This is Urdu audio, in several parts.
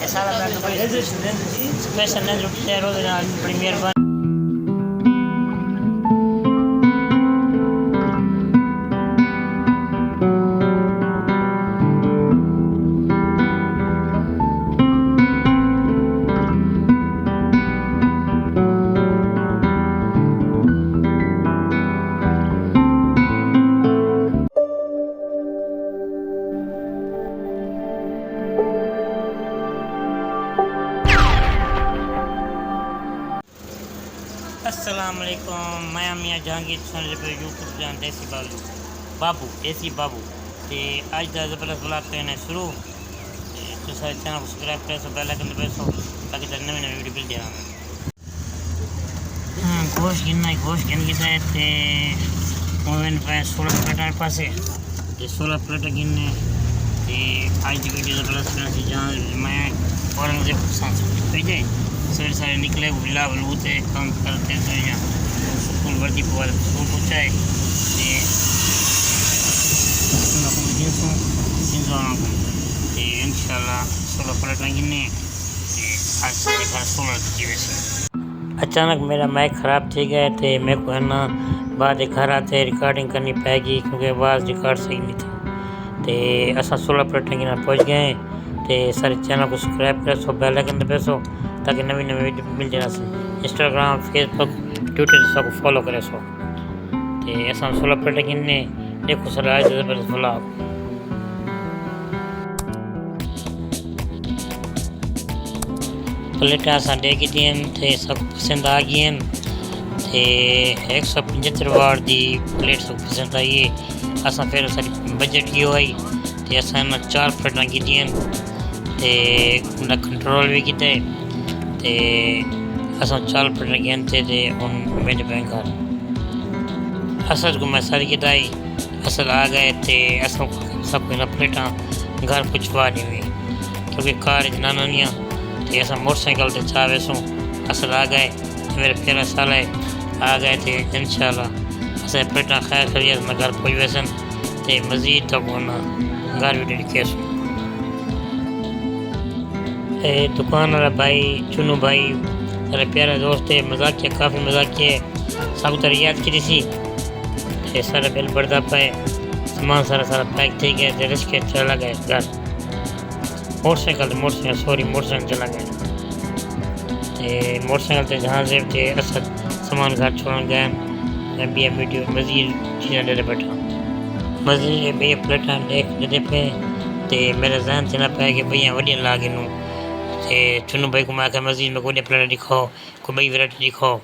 Essa é a minha primeira. Começa a primeiro banho. Jahangir سن رہے یوٹیوب چینل دیسی بالو بابو دیسی بابو تے اج دا زبردست بلاگ کرنا شروع تے تو سارے چینل کو سبسکرائب کرے سو بیل آئکن دبائے سو تاکہ تے نویں نویں ویڈیو مل جائے ہاں گوشت گننا ہے گوشت گن گیا ہے تے اوون پہ سولہ پلیٹاں پاسے تے سولہ پلیٹاں گننے تے اج دی ویڈیو زبردست کرنا سی جہاں میں اورنگزیب پسند بھیجے سارے سارے نکلے بلا بلو تے کام کرتے تو یہاں سکول وردی پوال سکول پہنچائے تے انہوں کو جنسوں جنسوں آنا کو تے انشاءاللہ سولہ پلیٹاں گننے تے آج سارے گھر سولہ کی ویسے اچانک میرا مائک خراب تھی گیا تھے میں کو ہے نا بعد گھر آتے ریکارڈنگ کرنی پائے گی کیونکہ آواز ریکارڈ صحیح نہیں تھا تے اساں سولہ پلیٹیں گنا پہنچ گئے ہیں تے سارے چینل کو سبسکرائب کرے سو بیل آئکن دبے سو تاکہ نوی نوی ویڈیو مل جانا سی انسٹاگرام فیس بک ٹویٹر سب کو فالو کرے سو تے اساں سولہ پلیٹیں گنے دیکھو سر آج زبردست بلاگ پلیٹاں اساں دے کے دین تے سب پسند آ گئی ہیں تے ایک سو پنجتر وار دی پلیٹ سب پسند آئی ہے اساں پھر ساری بجٹ کی ہوئی تے اساں نا چار پلیٹاں کی دین تے انہا کنٹرول بھی کیتے تے اساں چار پلیٹاں گین تے تے ان میرے بینک گھر اسد کو میں ساری کتائی اسد آ گئے تے اساں سب کو انہا پلیٹاں گھر پچھوا نہیں ہوئی۔ کیونکہ کار اتنا نانیاں تے اساں موٹر سائیکل تے چاوے سوں۔ اسد آ گئے تے میرے پھیرا سالے آ گئے تے انشاءاللہ۔ اساں پلیٹاں خیر خریت میں گھر پہنچ ویسن تے مزید تک ہونا گھر بھی ڈڑکے سوں۔ اے دکان والا بھائی، چنو بھائی میرا پیارا دوست ہے مزاقیہ کافی مزاقیہ سب تر یاد کی سی۔ تے سارا بل بڑھتا پائے سامان سارا سارا پیک تھی گیا تے رشکے چلا گئے گھر۔ Motorcycle motorcycle, sorry, motorcycle چلا گئے موٹر سائیکل تے جہاں زیب تے اسد سامان گھر چھوڑن گئے میں بھی ویڈیو مزید چیزیں دے بیٹھا۔ مزید بے پلیٹاں دیکھ دے پہ تے میرے ذہن سے نہ پائے کہ بھئی وڈی لاگے نو تے چنو بھائی کو میں میں کوئی پلیٹ دکھاؤ کوئی بئی ویرائٹی دکھاؤ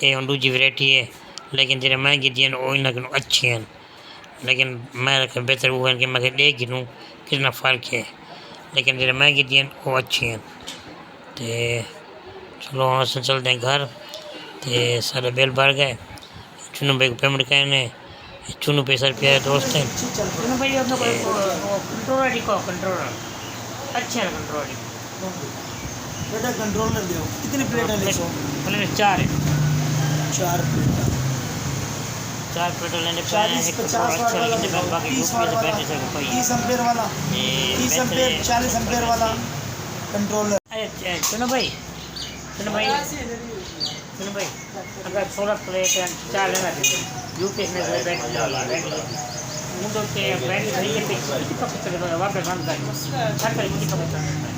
یہ ان دوجی ویرائٹی ہے لیکن جڑے میں گی دین وہ انہاں کنوں اچھی ہیں لیکن میں رکھا بہتر وہ ہے کہ میں دے گنوں کتنا فرق ہے لیکن جڑے میں دین وہ اچھی ہیں تے چلو ہاں سے چل دیں گھر تے سارے بیل بھر گئے چنو بھائی کو پیمنٹ کرنے چنو پہ سر پیارے دوست ہیں چنو بھائی اپنا کوئی کنٹرولر کنٹرولر اچھا ہے کنٹرولر بیٹا کنٹرولر دیو کتنی پلیٹیں لے سو پلیٹ چار ہے چار پلیٹیں چار پلیٹ لینے پہ چالیس پچاس والا تیس والا تیس امپیر والا۔ تیس امپیر چالیس امپیر والا۔ کنٹرولر سنو بھائی۔ سنو بھائی۔ سنو بھائی۔ اگر سولہ پلیٹ چار لینا یو پی ایس میں سے بیٹھ بیٹھ مجھے کہ بیٹھ نہیں ہے کتنی پکڑ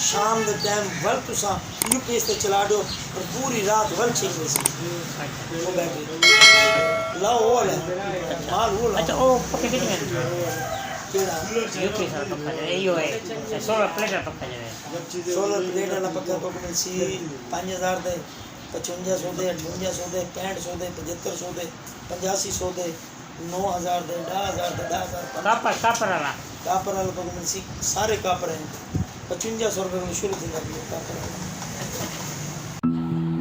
ਸ਼ਾਮ ਦੇ ਟਾਈਮ ਵਲ ਤੁਸੀਂ ਯੂਪੀਐਸ ਤੇ ਚਲਾ ਦਿਓ ਔਰ ਪੂਰੀ ਰਾਤ ਵਲ ਛੇਕ ਲਈ ਸੀ ਉਹ ਬੈਠੇ ਲਾਓ ਉਹ ਲੈ ਮਾਲ ਉਹ ਲਾ ਅੱਛਾ ਉਹ ਪੱਕੇ ਕਿਹਨੇ ਕਿਹੜਾ ਯੂਪੀਐਸ ਦਾ ਪੱਕਾ ਜਿਹੜਾ ਇਹੋ ਹੈ ਸੋਲਰ ਪਲੇਟ ਦਾ ਪੱਕਾ ਜਿਹੜਾ ਸੋਲਰ ਪਲੇਟ ਦਾ ਪੱਕਾ ਪੱਕਾ ਸੀ 5000 ਦੇ 5500 ਦੇ 5800 ਦੇ 6500 ਦੇ 7500 ਦੇ 8500 ਦੇ 9000 ਦੇ 10000 ਦੇ 10000 કાપર કાપર વાળા કાપર વાળા ભગવાન સિંહ સારે કાપર હે 5500 રૂપિયા શરૂ થઈ ગયા કાપર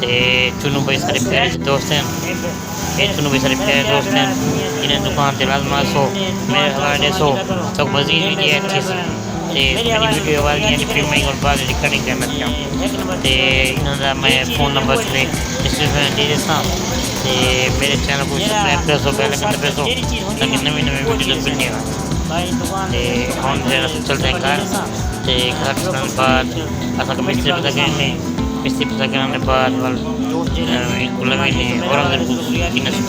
ਤੇ ਤੁਹਾਨੂੰ ਬਈ ਸਾਰੇ ਪਿਆਰੇ ਦੋਸਤ ਹਨ ਇਹ ਤੁਹਾਨੂੰ ਬਈ ਸਾਰੇ ਪਿਆਰੇ ਦੋਸਤ ਹਨ ਇਹਨਾਂ ਦੁਕਾਨ ਤੇ ਲਾਜ਼ਮਾ ਸੋ, ਮੇਰੇ ਹਵਾਲੇ ਸੋ, ਸਭ ਮਜ਼ੀਦ ਵੀ ਇਹ ਅੱਛੀ ਤੇ ਮੇਰੀ ਵੀਡੀਓ ਵਾਲੀ ਯਾਨੀ ਫਿਰ ਮੈਂ ਇੱਕ ਵਾਰ ਰਿਕਾਰਡਿੰਗ ਕਰਨ ਲੱਗਿਆ ਤੇ। ਇਹਨਾਂ ਦਾ ਮੈਂ ਫੋਨ ਨੰਬਰ ਤੇ ਡਿਸਕ੍ਰਿਪਸ਼ਨ ਦੇ ਦਿੱਤਾ ਤੇ ਮੇਰੇ ਚੈਨਲ ਨੂੰ ਸਬਸਕ੍ਰਾਈਬ ਕਰੋ ਸੋ ਬੈਲ ਆਈਕਨ ਦਬਾਓ ਤਾਂ ਕਿ ਨਵੀਂ ਨਵੀਂ ਵੀਡੀਓ ਲੱਭ ਮਿਲੇਗਾ ਤੇ ਹੁਣ ਜਿਹੜਾ ਚਲਦੇ ਘਰ, ਤੇ ਘਰ ਤੋਂ ਬਾਅਦ ਅਸਾਂ ਕਮਿਸ਼ਨ ਬਦਲ ਗਏ ਨੇ Pistipsakan lebar Kulangan orang dari Kina 10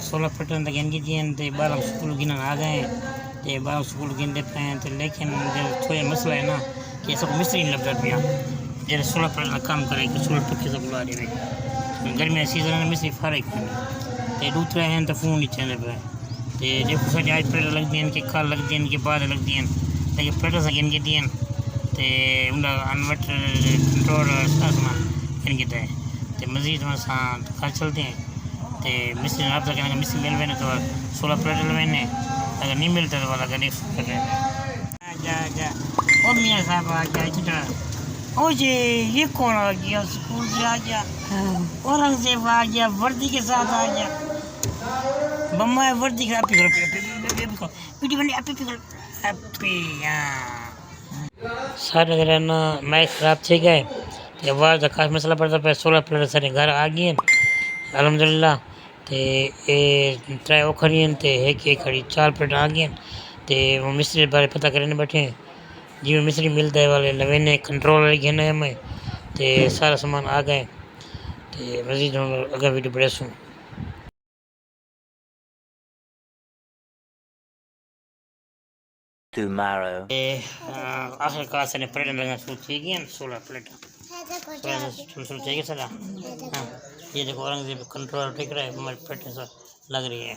سولہ فٹ تک گن گیتی ہیں تو بارہ سکول گنن آ گئے تو بارہ سکول گنتے پہ ہیں تو لیکن تھوڑے مسئلہ ہے نا کہ سب مستری نہیں لبتا پیا جیسے سولہ پر کام کرے کہ سولہ پکی سب بلا رہے گرمی سیزن میں صرف فرق کرے تے دوترا ہیں تو فون ہی چلے پہ تے دیکھو سجا جائے پر لگ دین، کہ کل لگ دین، کہ بعد لگ دین۔ لیکن پیڑ سے گن کے دین۔ تے ان کا انورٹر کنٹرول سامان ان کے دیں تے مزید وہاں ساں کار چلتے ہیں۔ تے مستری نے رابطہ کرنا کہ مستری مل تو سولہ پیڑ لوے نے اگر نہیں ملتا تو والا گریف کر رہے جا جا جا۔ میاں صاحب آ چھٹا اوجے یہ کون آ گیا سکول سے آ گیا؟ ہاں۔ اورنگ زیب آ گیا وردی کے ساتھ آ گیا۔ بما وردی کے ساتھ۔ ہاں۔ سارے اگر نا میچ خراب تھی گئے۔ تو بعد خاص مسئلہ پڑتا پہ سولہ پلیئر سارے گھر آ گئے۔ الحمد للہ تو ترے وہ کھڑی ہیں تو ایک ایک کھڑی چار پلیٹ آ گئے ہیں۔ تو مستری بارے پتہ کرنے بیٹھے ہیں۔ ਜਿਵੇਂ ਮਿਸਰੀ ਮਿਲਦਾ ਵਾਲੇ ਲਵੇ ਨੇ ਕੰਟਰੋਲ ਵਾਲੇ ਗਹਿਣੇ ਮੈਂ ਤੇ ਸਾਰਾ ਸਮਾਨ ਆ ਗਏ ਤੇ تے مزید ਅਗਰ ਵੀਡੀਓ ویڈیو ਸੁਣ سوں آخر کلاس نے پلیٹ لگا شروع کی گئی ہیں سولہ پلیٹ شروع چاہیے سر ہاں، یہ دیکھو اورنگ زیب کنٹرول ٹھیک رہا ہے ہماری پلیٹ سر لگ رہی ہے۔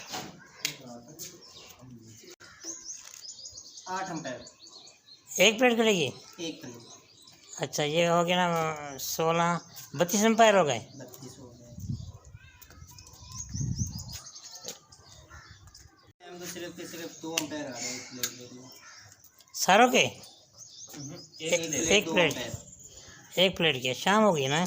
آٹھ ایک پلیٹ کرے گی؟ اچھا یہ ہو گیا نا سولہ بتیس امپائر ہو گئے۔ کے ساروں کے؟ ایک پلیٹ۔ ایک پلیٹ کے شام ہو گئی نا۔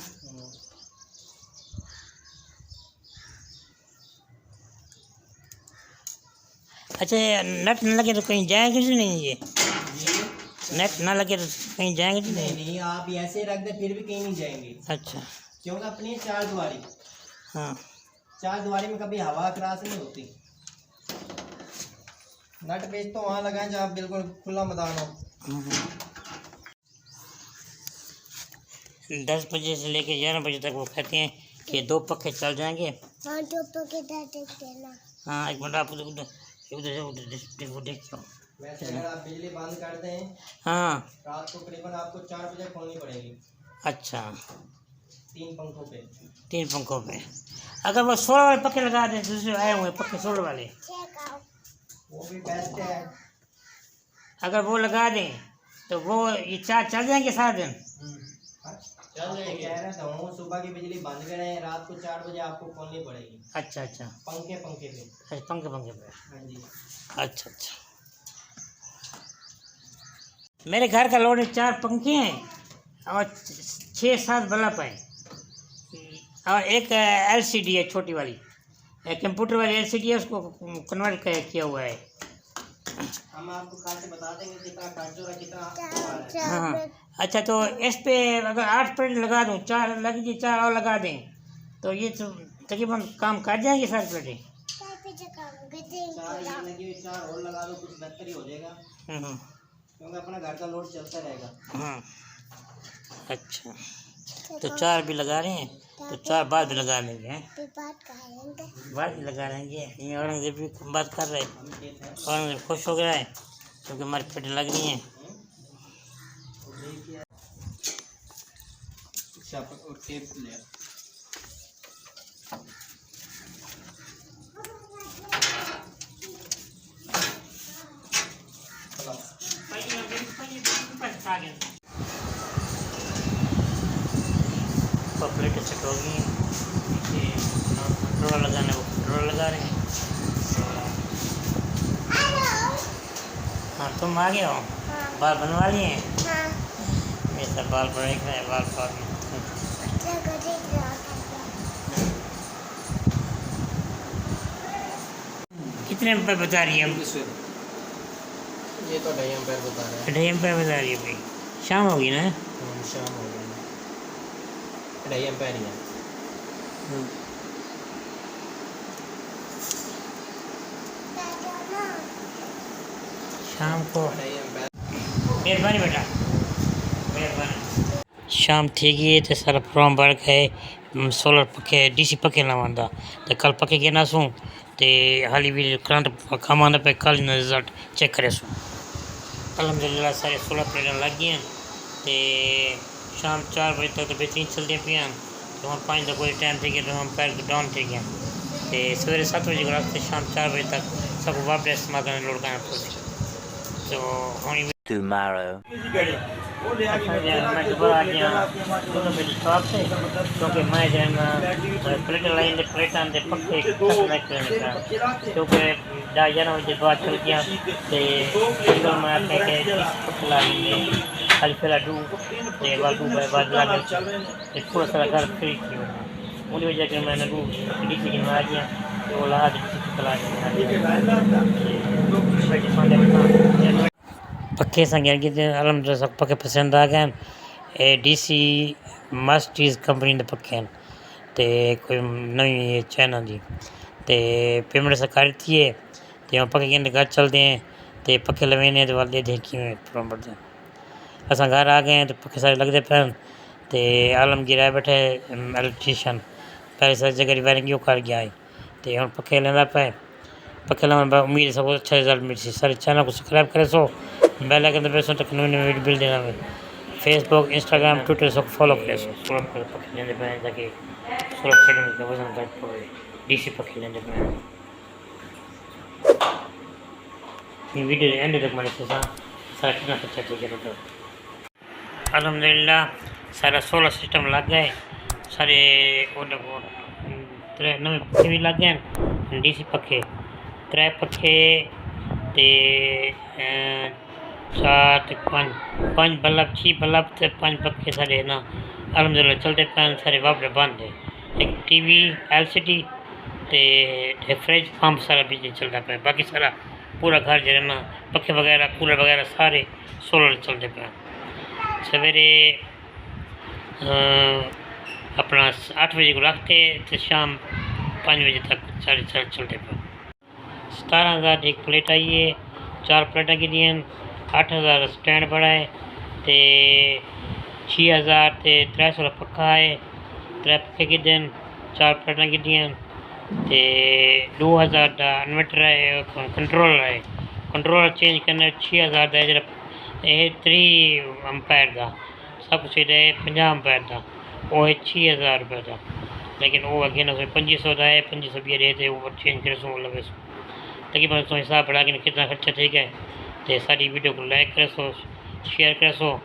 اچھا نٹ نہ لگے تو کہیں جائے کسی نہیں یہ؟ نیٹ نہ لگے تو کہیں جائیں گے نہیں نہیں آپ ایسے رکھ دیں پھر بھی کہیں نہیں جائیں گے اچھا کیونکہ اپنی چار دواری ہاں چار دواری میں کبھی ہوا کراس نہیں ہوتی نٹ پیچ تو وہاں لگائیں جہاں بالکل کھلا مدان ہو دس بجے سے لے کے گیارہ بجے تک وہ کہتے ہیں کہ دو پکے چل جائیں گے ہاں دو پکے ہاں ایک منٹ آپ ادھر ادھر ادھر دیکھ ہاں۔ اچھا۔ تین پنکھوں پہ۔ اگر وہ سولہ والے پکے لگا دیں دوسرے آئے ہوئے پکے سولہ والے۔ اگر وہ لگا دیں تو وہ یہ چار چل جائیں گے سارا دن۔ کی اچھا اچھا۔ پنکھے پنکھے پہ۔ اچھا، پنکھے پنکھے پہ۔ اچھا اچھا۔ میرے گھر کا لوڈ چار پنکھے ہیں اور چھ سات بلب ہیں اور ایک ایل سی ڈی ہے چھوٹی والی۔ کمپیوٹر والی ایل سی ڈی ہے اس کو کنورٹ کیا ہوا ہے۔ ہم آپ کو خاص بتا دیں گے کتنا ہے کتنا ہاں،, ہاں اچھا تو اس پہ اگر آٹھ پرنٹ لگا دوں چار لگ جی چار اور لگا دیں تو یہ تو تقریباً کام کر جائیں گے سات پلیٹیں چار لگی ہوئی چار اور لگا دو کچھ بہتر ہی ہو جائے گا۔ ہاں، ہاں۔ ہاں۔ اچھا۔ تو چار بھی لگا رہے ہیں؟ تو چار بعد بھی لگا لیں گے بعد بھی لگا لیں گے۔ یہ اورنگزیب بھی بات کر رہے اورنگزیب خوش ہو گیا ہے کیونکہ ہماری پیٹ لگ رہی ہیں۔ اور ٹیپ لیا پر پلیٹیں سیٹ ہو گئی ہیں کنٹرول لگانا ہے وہ کنٹرول لگا رہے ہیں ہاں تم آ گئے ہو ہاں بال بنوا لیے ہیں ہاں میرے سر بال بڑے ہیں بال جا کتنے روپے بتا رہی ہے یہ تو ڈھائی امپیر بتا رہے ہیں ڈھائی روپے بتا رہی ہے بھائی شام ہوگی نا شام ہو ہی ہے شام کو مہربانی بیٹا مہربانی شام تھی گئی تو سارا پروگرام بڑھ گئے سولر پکے ڈی سی پکے لواں تو کل پکے گئے نہ سوں تے حالی بھی کرنٹ کم آنا پہ کل رزلٹ چیک کرے سوں الحمدللہ سارے سولر پلیٹیں لگ ہیں تے شام چار بجے تک تو بہترین چلدی پی ہیں تو ہم پانچ دفعہ ٹائم تھی گیا تو ہم پیر ڈاؤن تھی گیا تے سویرے سات بجے راستے شام چار بجے تک سب واپس استعمال کرنے لوڑ کرنا پڑے تو ہونی tomorrow. میں دوبارہ آ گیا دونوں میری شاپ سے کیونکہ میں جو ہے نا پلیٹ لائن پکے کیونکہ گیارہ بجے بعد چل گیا۔ میں کہ خالی پھر ڈو تے بعد ڈو بعد بعد لا تے تھوڑا سا گھر فری تھی انہی وجہ کہ میں نے ڈو ڈی سی میں تو لا دی کلا دیا پکے سنگیاں کی الحمدللہ سب پکے پسند آ گئے اے ڈی سی مسٹیز کمپنی دے پکے ہیں تے کوئی نویں چائنا دی تے پیمنٹ سرکاری تھی ہے تے ہم پکے کے اساں گھر آ گئے ہیں تے پکے سارے لگ دے پہن تے عالمگیر آئے بیٹھے الیکٹریشین پہلے ساری جگہ وائرنگ یوں کر گیا ہے تے ہن پکے لینا پے۔ پکے لانا با امید ہے سب کو اچھا رزلٹ مل سی چینل کو سبسکرائب کرے سو۔ بیل آئکن دبے سو تک نوی نوی ویڈیو مل دینا فیس بک انسٹاگرام ٹویٹر سب فالو کرے سو۔ پورا پکے لینے پے تاکہ سورا کھیلنے کا وزن گھٹ پڑے ڈی سی پکے لینے مانی سے سارا کتنا خرچہ ٹھیک ہے تو الحمدللہ سارا سولر سسٹم لگ گئے سارے ترے نویں پکے بھی لگ گئے ڈی سی پکے ترے پکے تے چار تے پانچ پانچ بلب چھ بلب تے پانچ پکے سارے نا الحمدللہ چلتے پین سارے واپس بند ہے ایک T V L C D تے فریج پمپ سارا بجلی چلتا پیا باقی سارا پورا گھر جو ہے نا وغیرہ کولر وغیرہ سارے سولر چلتے پے سویرے اپنا آٹھ بجے کو رکھتے تو شام پانچ بجے تک سارے چل چلتے پے ستارہ ہزار ایک پلیٹ آئی ہے، چار پلیٹاں کی دیں اٹھ ہزار سٹینڈ بڑا ہے، تے چھ ہزار تے ترے سو پکا ہے، ترے پکے کی دیں چار پلیٹاں کی دیں تے دو ہزار دا انورٹر ہے کنٹرول ہے۔ کنٹرول چینج کرنا چھ ہزار دا جڑا اے تری امپائر دا سب کچھ ہے پنجا امپائر دا وہ ہے چھ ہزار روپے دا لیکن وہ اگے نہ پنجی سو دا ہے پنجی سو بھی رہے تے وہ چینج کرے سو لگے سو تقریباً تو حساب بڑھا کے کتنا خرچہ ٹھیک ہے تو ساری ویڈیو کو لائک کرے سو شیئر کرے سو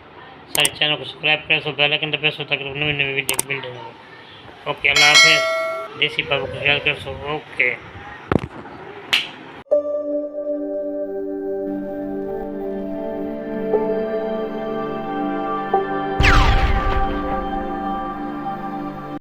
سارے چینل کو سبسکرائب کرے سو بیل آئکن دبے سو تاکہ نوی نوی ویڈیو مل جائے اوکے اللہ حافظ دیسی بابو کو خیال کرے سو اوکے